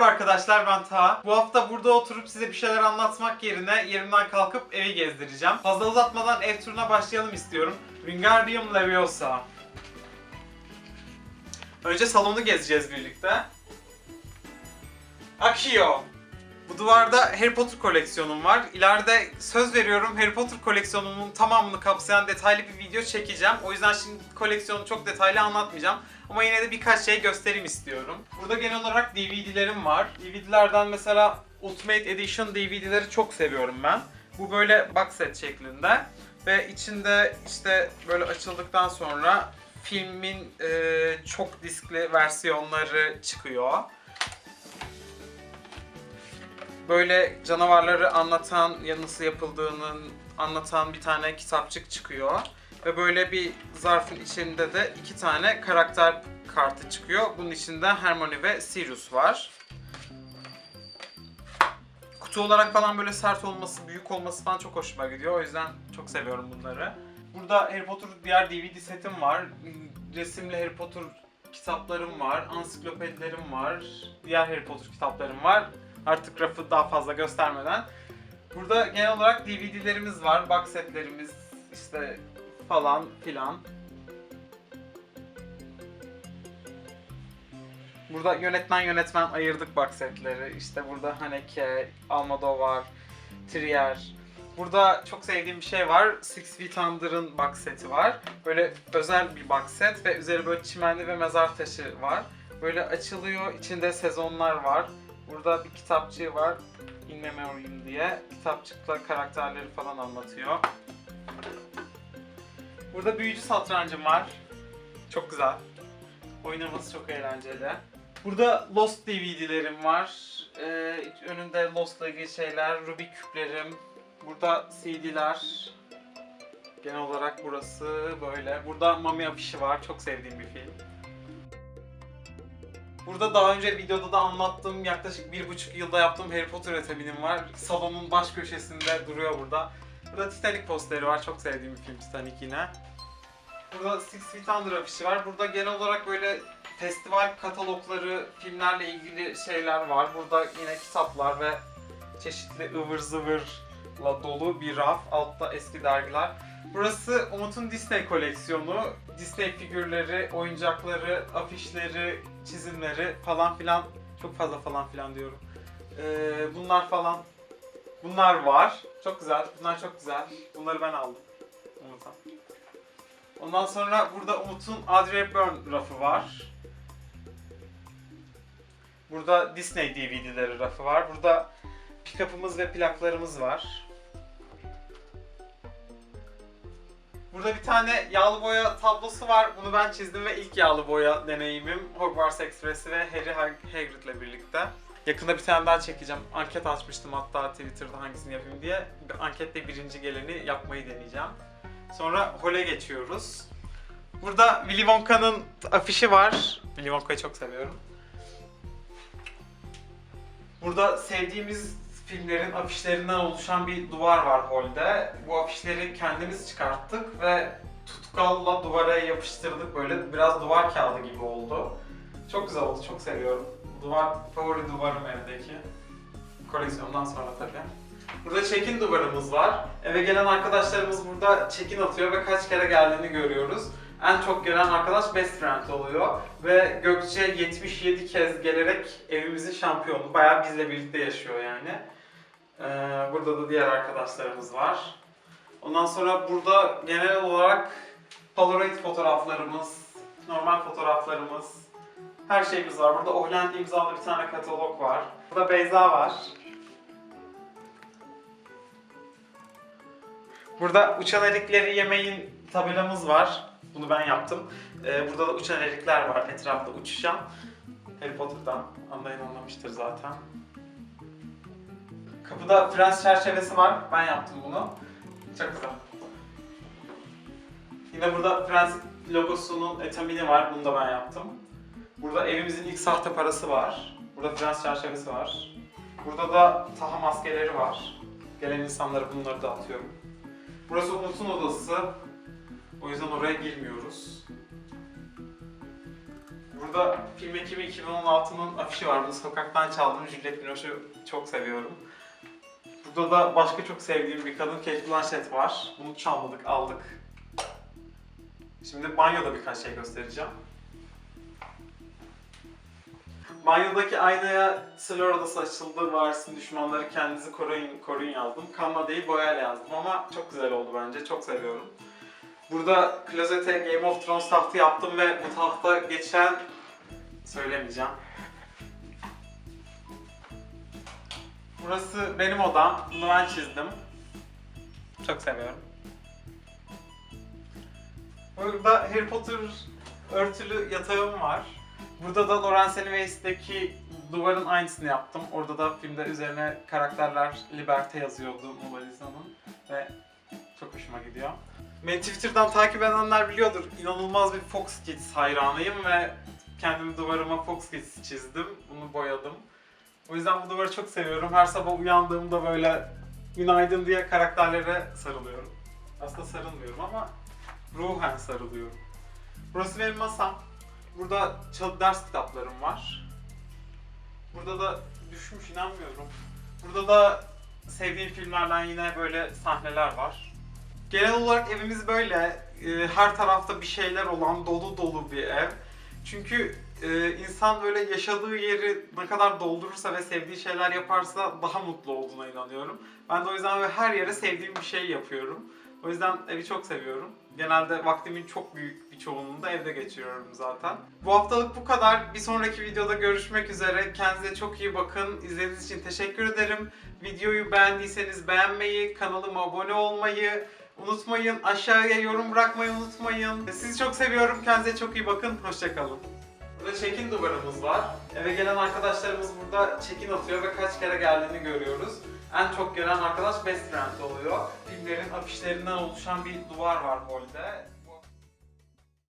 Merhaba arkadaşlar ben Taha. Bu hafta burada oturup size bir şeyler anlatmak yerine yerimden kalkıp evi gezdireceğim. Fazla uzatmadan ev turuna başlayalım istiyorum. Wingardium Leviosa. Önce salonu gezeceğiz birlikte. Akio. Bu duvarda Harry Potter koleksiyonum var. İleride söz veriyorum Harry Potter koleksiyonumun tamamını kapsayan detaylı bir video çekeceğim. O yüzden şimdi koleksiyonu çok detaylı anlatmayacağım. Ama yine de birkaç şey göstereyim istiyorum. Burada genel olarak DVD'lerim var. DVD'lerden mesela Ultimate Edition DVD'leri çok seviyorum ben. Bu böyle box set şeklinde. Ve içinde işte böyle açıldıktan sonra filmin e, çok diskli versiyonları çıkıyor böyle canavarları anlatan ya nasıl yapıldığını anlatan bir tane kitapçık çıkıyor. Ve böyle bir zarfın içinde de iki tane karakter kartı çıkıyor. Bunun içinde Hermione ve Sirius var. Kutu olarak falan böyle sert olması, büyük olması falan çok hoşuma gidiyor. O yüzden çok seviyorum bunları. Burada Harry Potter diğer DVD setim var. Resimli Harry Potter kitaplarım var. Ansiklopedilerim var. Diğer Harry Potter kitaplarım var. Artık rafı daha fazla göstermeden. Burada genel olarak DVD'lerimiz var, box setlerimiz işte falan filan. Burada yönetmen yönetmen ayırdık box setleri. İşte burada Haneke, Almodovar, Trier. Burada çok sevdiğim bir şey var. Six Feet Under'ın box seti var. Böyle özel bir box set ve üzeri böyle çimenli ve mezar taşı var. Böyle açılıyor, içinde sezonlar var. Burada bir kitapçığı var. In Memoriam diye. Kitapçıkla karakterleri falan anlatıyor. Burada büyücü satrancım var. Çok güzel. Oynaması çok eğlenceli. Burada Lost DVD'lerim var. Ee, önünde Lost'la ilgili şeyler, Rubik küplerim. Burada CD'ler. Genel olarak burası böyle. Burada Mami afişi var. Çok sevdiğim bir film. Burada daha önce videoda da anlattığım yaklaşık bir buçuk yılda yaptığım Harry Potter eteminim var. Salonun baş köşesinde duruyor burada. Burada Titanic posteri var. Çok sevdiğim bir film Titanic yine. Burada Six Feet Under afişi var. Burada genel olarak böyle festival katalogları, filmlerle ilgili şeyler var. Burada yine kitaplar ve çeşitli ıvır zıvırla dolu bir raf. Altta eski dergiler. Burası Umut'un Disney koleksiyonu. Disney figürleri, oyuncakları, afişleri, çizimleri falan filan. Çok fazla falan filan diyorum. Ee, bunlar falan. Bunlar var. Çok güzel. Bunlar çok güzel. Bunları ben aldım. Umut'a. Ondan sonra burada Umut'un Audrey Hepburn rafı var. Burada Disney DVD'leri rafı var. Burada pick-up'ımız ve plaklarımız var. Burada bir tane yağlı boya tablosu var. Bunu ben çizdim ve ilk yağlı boya deneyimim Hogwarts Express'i ve Harry Hag- Hagrid'le birlikte. Yakında bir tane daha çekeceğim. Anket açmıştım hatta Twitter'da hangisini yapayım diye. Bir ankette birinci geleni yapmayı deneyeceğim. Sonra hole geçiyoruz. Burada Willy Wonka'nın afişi var. Willy Wonka'yı çok seviyorum. Burada sevdiğimiz filmlerin afişlerinden oluşan bir duvar var holde. Bu afişleri kendimiz çıkarttık ve tutkalla duvara yapıştırdık. Böyle biraz duvar kağıdı gibi oldu. Çok güzel oldu, çok seviyorum. Duvar favori duvarım evdeki. Koleksiyondan sonra tabii. Burada check-in duvarımız var. Eve gelen arkadaşlarımız burada check-in atıyor ve kaç kere geldiğini görüyoruz. En çok gelen arkadaş best friend oluyor. Ve Gökçe 77 kez gelerek evimizin şampiyonu. Bayağı bizle birlikte yaşıyor yani. Ee, burada da diğer arkadaşlarımız var. Ondan sonra burada genel olarak Polaroid fotoğraflarımız, normal fotoğraflarımız, her şeyimiz var. Burada Ohland imzalı bir tane katalog var. Burada Beyza var. Burada uçan erikleri yemeyin tabelamız var. Bunu ben yaptım. Ee, burada da uçan erikler var etrafta uçuşan. Harry Potter'dan anlayın anlamıştır zaten. Kapıda Frans çerçevesi var. Ben yaptım bunu. Çok güzel. Yine burada Frans logosunun etamini var. Bunu da ben yaptım. Burada evimizin ilk sahte parası var. Burada Frans çerçevesi var. Burada da Taha maskeleri var. Gelen insanlara bunları dağıtıyorum. Burası Umut'un odası. O yüzden oraya girmiyoruz. Burada film ekimi 2016'nın afişi var. Bunu sokaktan çaldım. Juliette Binoche'u çok seviyorum. Burada da başka çok sevdiğim bir kadın Kate Blanchett var. Bunu çalmadık, aldık. Şimdi banyoda birkaç şey göstereceğim. Banyodaki aynaya Silver Odası açıldı, varsın düşmanları kendinizi koruyun, koruyun yazdım. Kanla değil boyayla yazdım ama çok güzel oldu bence, çok seviyorum. Burada klozete Game of Thrones tahtı yaptım ve bu tahta geçen söylemeyeceğim. Burası benim odam. Bunu ben çizdim. Çok seviyorum. Burada Harry Potter örtülü yatağım var. Burada da Lawrence Anyways'deki duvarın aynısını yaptım. Orada da filmde üzerine karakterler Liberté yazıyordu Mona Lisa'nın. Ve çok hoşuma gidiyor. Beni Twitter'dan takip edenler biliyordur. İnanılmaz bir Fox Kids hayranıyım ve kendimi duvarıma Fox Kids çizdim. Bunu boyadım. O yüzden bu duvarı çok seviyorum. Her sabah uyandığımda böyle günaydın diye karakterlere sarılıyorum. Aslında sarılmıyorum ama ruhen sarılıyorum. Burası benim masam. Burada ders kitaplarım var. Burada da düşmüş inanmıyorum. Burada da sevdiğim filmlerden yine böyle sahneler var. Genel olarak evimiz böyle. e, her tarafta bir şeyler olan dolu dolu bir ev. Çünkü e, insan böyle yaşadığı yeri ne kadar doldurursa ve sevdiği şeyler yaparsa daha mutlu olduğuna inanıyorum. Ben de o yüzden her yere sevdiğim bir şey yapıyorum. O yüzden evi çok seviyorum. Genelde vaktimin çok büyük bir çoğunluğunu da evde geçiriyorum zaten. Bu haftalık bu kadar. Bir sonraki videoda görüşmek üzere. Kendinize çok iyi bakın. İzlediğiniz için teşekkür ederim. Videoyu beğendiyseniz beğenmeyi, kanalıma abone olmayı unutmayın. Aşağıya yorum bırakmayı unutmayın. Sizi çok seviyorum. Kendinize çok iyi bakın. Hoşçakalın. Burada check-in duvarımız var. Eve gelen arkadaşlarımız burada check-in atıyor ve kaç kere geldiğini görüyoruz. En çok gelen arkadaş best friend oluyor. Filmlerin afişlerinden oluşan bir duvar var holde.